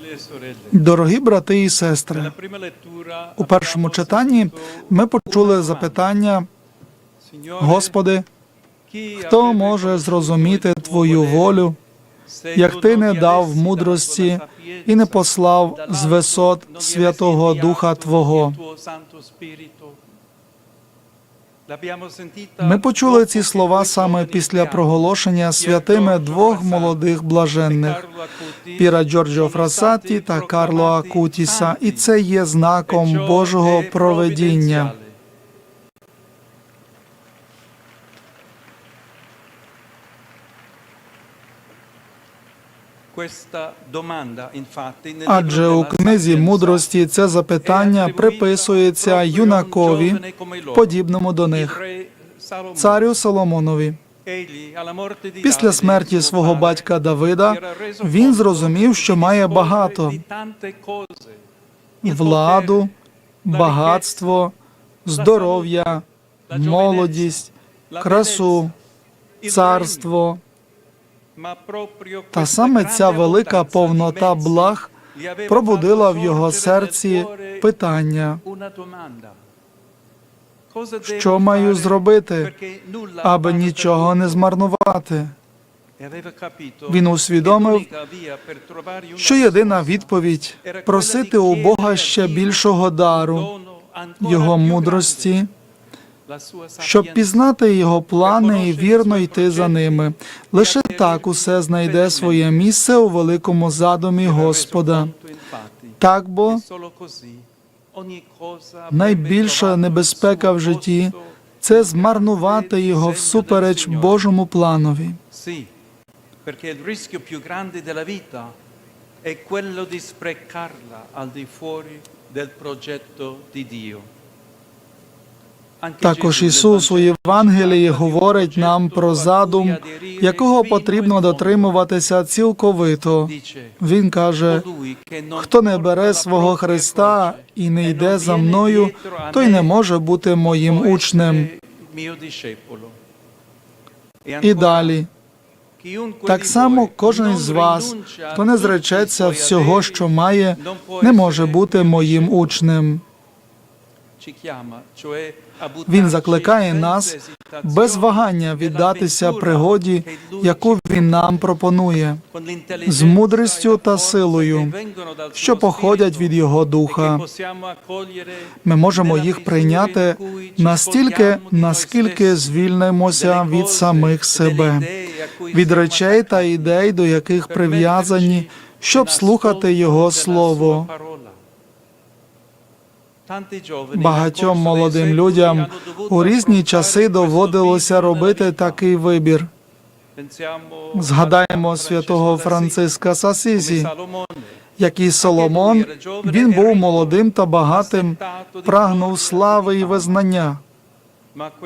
E Дорогі брати і сестри, у першому читанні ми почули запитання: Господи, хто може зрозуміти Твою волю, як ти не дав мудрості і не послав з висот Святого Духа Твого? Ми почули ці слова саме після проголошення святими двох молодих блаженних Піра Джорджо Фрасаті та Карло Акутіса, і це є знаком Божого проведіння. Адже у книзі мудрості це запитання приписується юнакові, подібному до них, царю Соломонові. Після смерті свого батька Давида він зрозумів, що має багато владу, багатство, здоров'я, молодість, красу, царство. Та саме ця велика повнота благ пробудила в його серці питання, що маю зробити, аби нічого не змарнувати. Він усвідомив, що єдина відповідь просити у Бога ще більшого дару, його мудрості, щоб пізнати його плани і вірно йти за ними. Лише так усе знайде своє місце у великому задумі Господа. Так бо найбільша небезпека в житті це змарнувати його всупереч Божому планові. È quello di sprecarla al di fuori del progetto di Dio. Також Ісус у Євангелії говорить нам про задум, якого потрібно дотримуватися цілковито. Він каже: «Colui che non хто не бере свого Христа і не e йде за мною, той не може бути моїм учнем. essere mio discepolo». E І далі. Так само кожен з вас, хто не зречеться всього, що має, не може бути моїм учнем. Він закликає нас без вагання віддатися пригоді, яку він нам пропонує, з мудрістю та силою, що походять від Його Духа. Ми можемо їх прийняти настільки, наскільки звільнимося від самих себе, від речей та ідей, до яких прив'язані, щоб слухати Його Слово. Багатьом молодим людям у різні часи доводилося робити такий вибір. Згадаємо святого Франциска come Сасісі, як і Соломон, він був молодим та багатим, прагнув слави і визнання.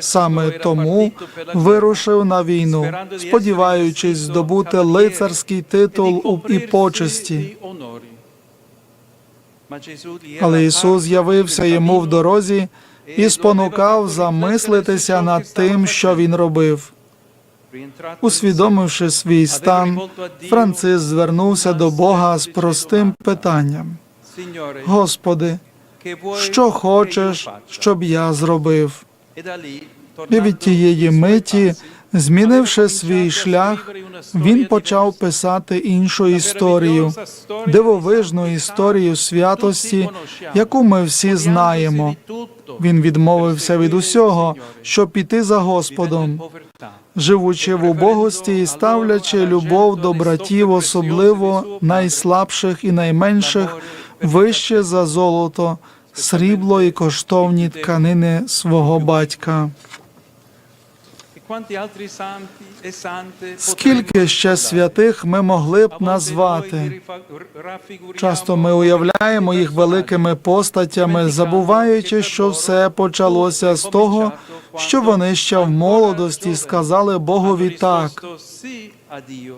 Саме тому вирушив на війну, сподіваючись здобути лицарський титул і почесті. Але Ісус з'явився йому в дорозі і спонукав замислитися над тим, що він робив. Усвідомивши свій стан, Франциск звернувся до Бога з простим питанням: Господи, що хочеш, щоб я зробив? І від тієї миті, змінивши свій шлях, він почав писати іншу історію, дивовижну історію святості, яку ми всі знаємо. Він відмовився від усього, щоб піти за Господом, живучи в убогості і ставлячи любов до братів, особливо найслабших і найменших, вище за золото, срібло і коштовні тканини свого батька. Скільки ще святих ми могли б назвати? Часто ми уявляємо їх великими постатями, забуваючи, що все почалося з того, що вони ще в молодості сказали Богові так e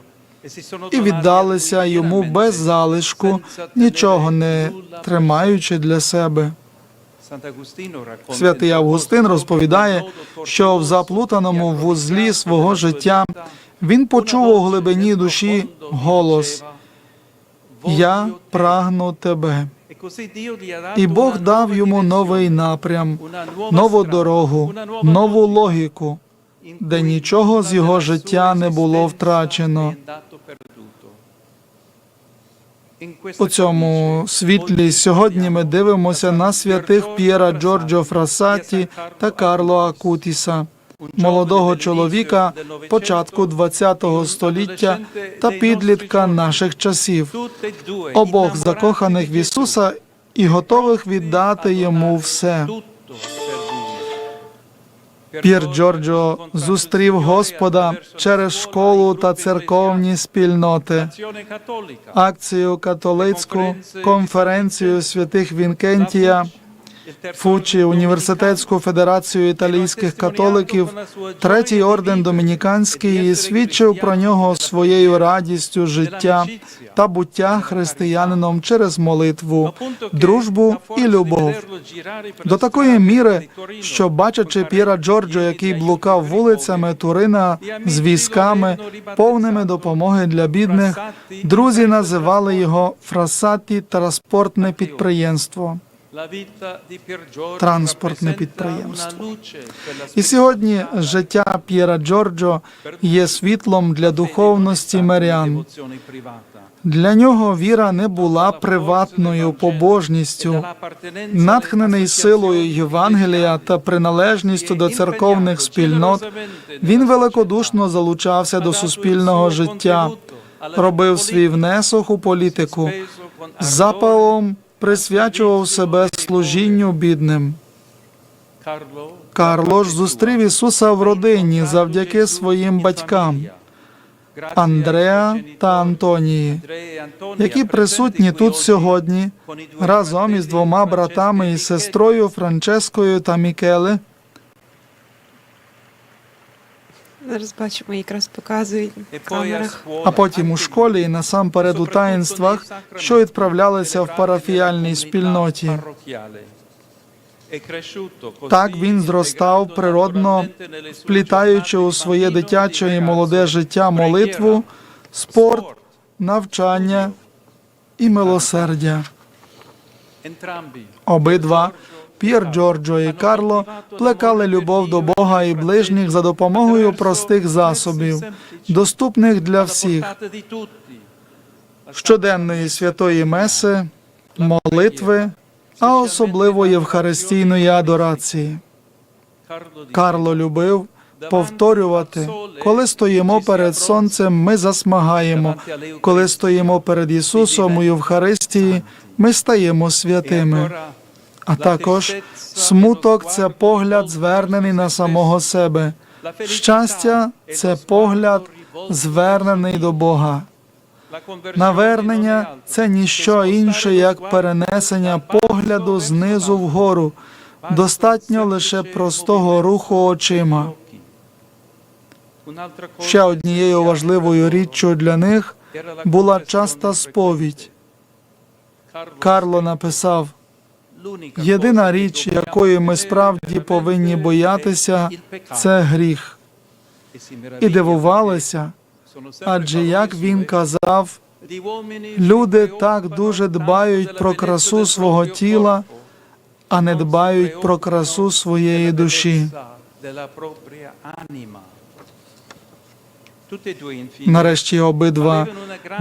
і віддалися йому без залишку, нічого не тримаючи для себе. Святий Августин розповідає, що в заплутаному вузлі свого життя він почув у глибині душі голос: Я прагну тебе. E І Бог дав йому новий напрям, нову дорогу, нову логіку, де нічого з його життя не було втрачено. У цьому світлі сьогодні ми дивимося на святих П'єра Джорджо Фрасаті та Карло Акутіса, молодого чоловіка початку ХХ століття та підлітка наших часів, обох закоханих в Ісуса і готових віддати йому все. П'єр Джорджо зустрів Господа через школу та церковні спільноти, акцію католицьку, конференцію святих Вінкентія, Фучі, університетську федерацію італійських католиків, третій орден домініканський і свідчив про нього своєю радістю життя та буття християнином через молитву, дружбу і любов. До такої міри, що бачачи П'єра Джорджо, який блукав вулицями Турина з військами, повними допомоги для бідних, друзі називали його Фрасаті транспортне підприємство. Транспортне підприємство. І сьогодні життя П'єра Джорджо є світлом для духовності мирян. Для нього віра не була приватною побожністю. Натхнений силою Євангелія та приналежністю до церковних спільнот, він великодушно залучався до суспільного життя, робив свій внесок у політику, запалом присвячував себе служінню бідним. Карло ж зустрів Ісуса в родині завдяки своїм батькам Андреа та Антонії, які присутні тут сьогодні разом із двома братами і сестрою Франческою та Мікеле. Зараз бачимо, якраз показують в камерах. А потім у школі і насамперед у таїнствах, що відправлялися в парафіяльній спільноті. Так він зростав природно, вплітаючи у своє дитяче і молоде життя молитву, спорт, навчання і милосердя. Обидва П'єр Джорджо і Карло плекали любов до Бога і ближніх за допомогою простих засобів, доступних для всіх щоденної святої меси, молитви, а особливо євхаристійної адорації. Карло любив повторювати, коли стоїмо перед сонцем, ми засмагаємо. Коли стоїмо перед Ісусом у Євхаристії, ми стаємо святими. А також смуток це погляд, звернений на самого себе. Щастя це погляд, звернений до Бога. Навернення це ніщо інше, як перенесення погляду знизу вгору. Достатньо лише простого руху очима. Ще однією важливою річчю для них була часта сповідь. Карло написав: єдина річ, якої ми справді повинні боятися, це гріх. І дивувалися, адже як він казав, люди так дуже дбають про красу свого тіла, а не дбають про красу своєї душі. Нарешті обидва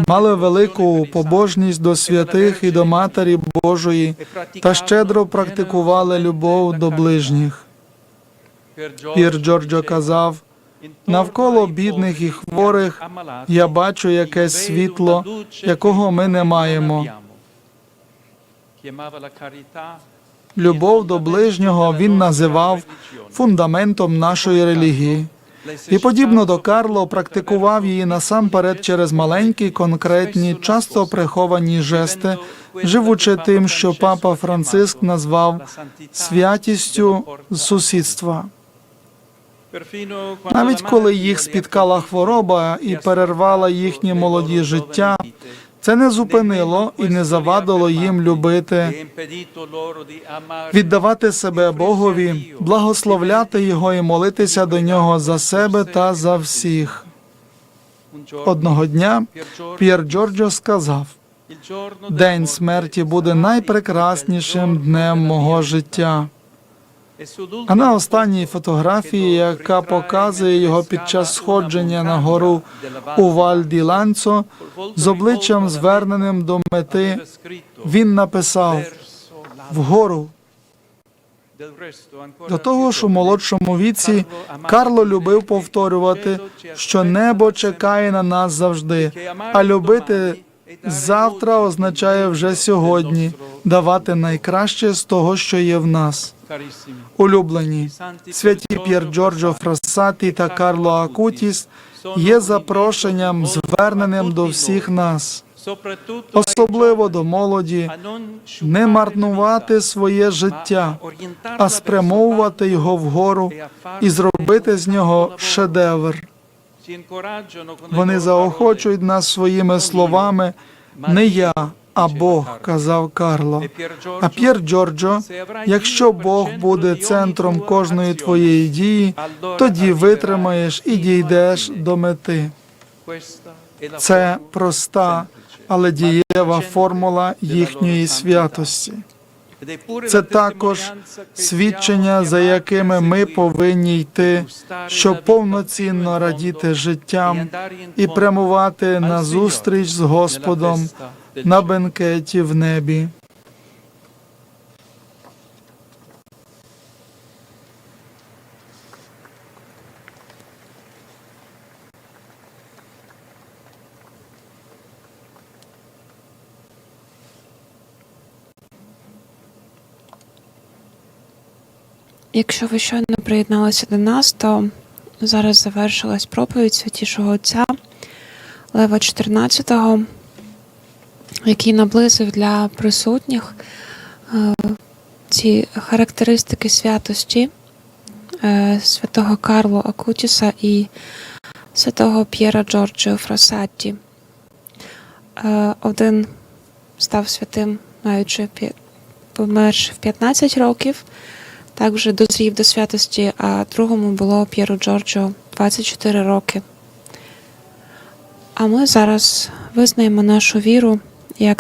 мали велику побожність до святих і до Матері Божої та щедро практикували любов до ближніх. Пір Джорджо казав, навколо бідних і хворих я бачу якесь світло, якого ми не маємо. Любов до ближнього він називав фундаментом нашої релігії. І подібно до Карло практикував її насамперед через маленькі, конкретні, часто приховані жести, живучи тим, що папа Франциск назвав святістю сусідства. Навіть коли їх спіткала хвороба і перервала їхнє молоді життя, це не зупинило і не завадило їм любити, віддавати себе Богові, благословляти Його і молитися до нього за себе та за всіх. Одного дня П'єр Джорджо сказав: День смерті буде найпрекраснішим днем мого життя. А на останній фотографії, яка показує його під час сходження на гору у Val Валь ді Ланцо, з обличчям зверненим до мети, він написав вгору. До того ж, у молодшому віці Карло любив повторювати, що небо чекає на нас завжди, а любити завтра означає вже сьогодні давати найкраще з того, що є в нас. Улюблені святі П'єр Джорджо Фрассаті та Карло Акутіс є запрошенням, зверненим до всіх нас, особливо до молоді, не марнувати своє життя, а спрямовувати його вгору і зробити з нього шедевр. Вони заохочують нас своїми словами. Не я, а Бог, казав Карло. А П'єр Джорджо, якщо Бог буде центром кожної твоєї дії, тоді витримаєш і дійдеш до мети. Це проста, але дієва формула їхньої святості. Це також свідчення, за якими ми повинні йти, щоб повноцінно радіти життям e і прямувати на зустріч з Господом на бенкеті в небі. Якщо ви щойно приєдналися до нас, то зараз завершилась проповідь святішого Отця Лева XIV, який наблизив для присутніх е, ці характеристики святості е, святого Карло Акутіса і святого П'єра Джорджіо Фросатті. Е, Один став святим, маючи померши в 15 років, так вже дозрів до святості, а другому було П'єру Джорджо 24 роки. А ми зараз визнаємо нашу віру як